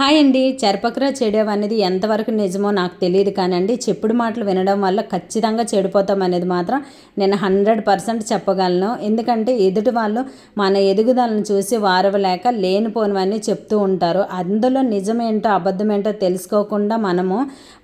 Hi అండి. చెరపకరా చెడవ అనేది ఎంతవరకు నిజమో నాకు తెలియదు కానండి. చెప్పుడు మాటలు వినడం వల్ల ఖచ్చితంగా చెడిపోతాం అనేది మాత్రం నేను హండ్రెడ్ పర్సెంట్ చెప్పగలను. ఎందుకంటే ఎదుటి వాళ్ళు మన ఎదుగుదలను చూసి వారవలేక లేనిపోనివన్నీ చెప్తూ ఉంటారు. అందులో నిజమేంటో అబద్ధమేంటో తెలుసుకోకుండా మనము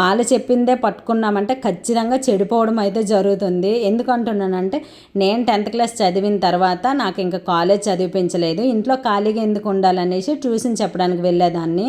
వాళ్ళు చెప్పిందే పట్టుకున్నామంటే ఖచ్చితంగా చెడిపోవడం అయితే జరుగుతుంది. ఎందుకంటున్నానంటే నేను టెన్త్ క్లాస్ చదివిన తర్వాత నాకు ఇంకా కాలేజ్ చదివించలేదు ఇంట్లో ఖాళీగా ఎందుకు ఉండాలనేసి ట్యూషన్ చెప్పడానికి వెళ్ళేదాన్ని.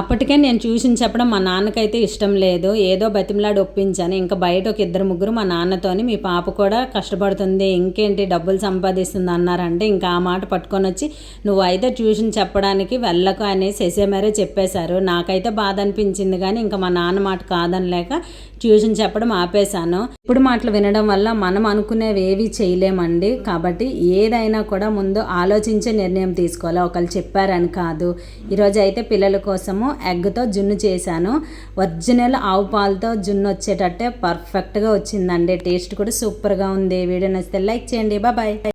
అప్పటికే నేను ట్యూషన్ చెప్పడం మా నాన్నకైతే ఇష్టం లేదు. ఏదో బతిమలాడి ఒప్పించాను. ఇంకా బయట ఒక ఇద్దరు ముగ్గురు మా నాన్నతోని మీ పాప కూడా కష్టపడుతుంది. ఇంకేంటి డబ్బులు సంపాదిస్తుంది అన్నారంటే ఇంకా ఆ మాట పట్టుకొని వచ్చి నువ్వు అయితే ట్యూషన్ చెప్పడానికి వెళ్ళకు అనేసి ఎసేమరే చెప్పేశారు. నాకైతే బాధ అనిపించింది కానీ ఇంకా మా నాన్న మాట కాదనలేక ట్యూషన్ చెప్పడం ఆపేశాను. ఇప్పుడు మాటలు వినడం వల్ల మనం అనుకునేవి ఏవి చేయలేమండి. కాబట్టి ఏదైనా కూడా ముందు ఆలోచించే నిర్ణయం తీసుకోవాలి. ఒకళ్ళు చెప్పారని కాదు. ఈరోజు అయితే పిల్లల కోసము ఎగ్తో జున్ను చేశాను. ఒరిజినల్ ఆవు పాలతో జున్ను వచ్చేటట్టే పర్ఫెక్ట్గా వచ్చిందండి. టేస్ట్ కూడా సూపర్గా ఉంది. వీడియో నచ్చితే లైక్ చేయండి. బాయ్